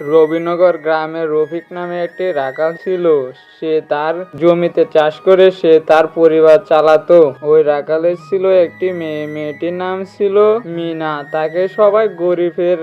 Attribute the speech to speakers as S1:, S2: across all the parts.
S1: রবিনগর গ্রামে রফিক নামে একটি রাখাল ছিল। সে তার জমিতে চাষ করে সে তার পরিবার চালাতো। ওই রাখালের ছিল একটি মেয়ে। মেয়েটির নাম ছিল মিনা। তাকে সবাই গরিবের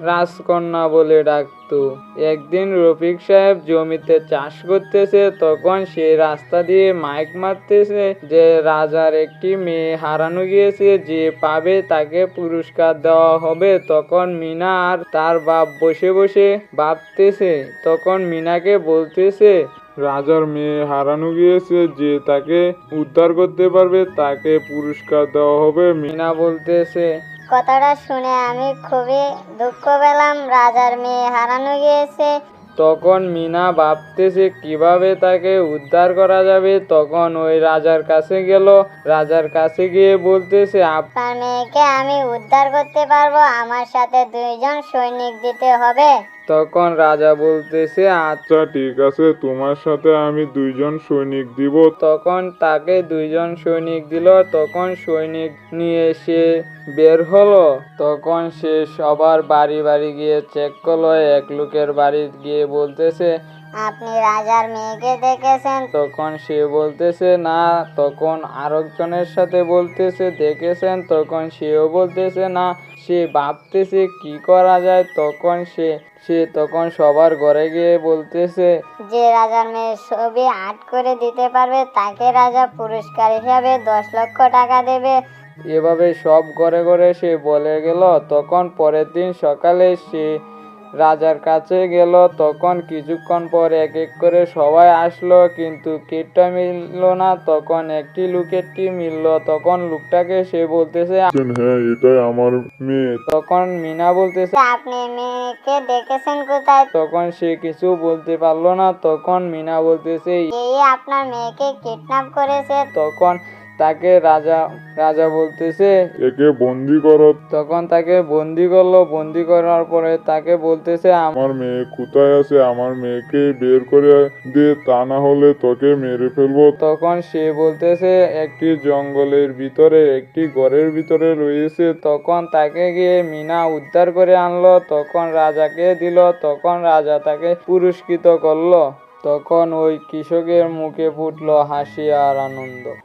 S1: রাজকন্যা বলে ডাকতো। একদিন রফিক সাহেব জমিতে চাষ করতেছে, তখন সে রাস্তা দিয়ে মাইক মারতেছে যে, রাজার একটি মেয়ে হারানো গিয়েছে, যে পাবে তাকে পুরস্কার দেওয়া হবে। তখন মিনা আর তার বাপ বসে বসে ভাবতেছে। তখন মিনাকে বলতেছে,
S2: রাজার মেয়ে হারানো গিয়েছে, যে তাকে উদ্ধার করতে পারবে, তাকে পুরস্কার দেওয়া হবে।
S1: মিনা বলতেছে
S3: কথাটা শুনে আমি খুবই দুঃখ পেলাম। রাজার মেয়ে হারানো গিয়েছে।
S1: তখন মিনা ভাবতেছে কীভাবে তাকে উদ্ধার করা যাবে? তখন ওই রাজার কাছে গেল। রাজার কাছে গিয়ে বলতেছে
S3: আপনার মেয়েকে আমি উদ্ধার করতে পারব। আমার সাথে দুইজন সৈনিক দিতে হবে।
S1: তখন রাজা বলতেছে আচ্ছা
S2: ঠিক আছে তোমার সাথে আমি দুইজন সৈনিক দিব।
S1: তখন তাকে দুইজন সৈনিক দিল তখন সৈনিক নিয়ে সে বের হলো। তখন সে সবার বাড়ি বাড়ি গিয়ে চেক করল এক লোকের বাড়ি গিয়ে বলতেছে
S3: আপনি রাজার মেয়েকে দেখেছেন?
S1: তখন সে বলতেছে না তখন আরেকজনের সাথে বলতেছে দেখেছেন? তখন সেও বলতেছে না সে ভাবতেছে কি করা যায়? তখন সে সে তখন সবার ঘরে গিয়ে বলতেছে
S3: যে রাজার মেয়ের ছবি আট করে দিতে পারবে তাকে রাজা পুরস্কার হিসাবে দশ লক্ষ টাকা দেবে।
S1: এভাবে সব ঘরে ঘরে সে বলে গেল। তখন পরের দিন সকালে সে রাজার কাছে গেল তখন কিছুক্ষণ পর এক এক করে সবাই আসলো কিন্তু কেটটা মিললো না। তখন একটি লোকেরটি মিললো তখন লোকটাকে সে বলতেছে
S2: হ্যাঁ এটাই আমার মেয়ে।
S1: তখন মিনা বলতেছে
S3: আপনি মেয়েকে দেখেছেন কোথায়?
S1: তখন সে কিছু বলতে পারল না। তখন মিনা বলতেছে
S3: এই আপনার মেয়েকে কিডন্যাপ করেছে।
S1: তখন তাকে রাজা রাজা বলতেছে
S2: একে বন্দি করো।
S1: তখন তাকে বন্দি করল। বন্দি করার পরে তাকে বলতেছে
S2: আমার মেয়ে কোথায় আছে? আমার মেয়েকে বের করে দে তা না হলে তোকে মেরে ফেলব।
S1: তখন সে বলতেছে একটি জঙ্গলের ভিতরে একটি ঘরের ভিতরে রয়েছে। তখন তাকে গিয়ে মিনা উদ্ধার করে আনলো। তখন রাজাকে দিল। তখন রাজা তাকে পুরস্কৃত করল। তখন ওই কৃষকের মুখে ফুটলো হাসি আর আনন্দ।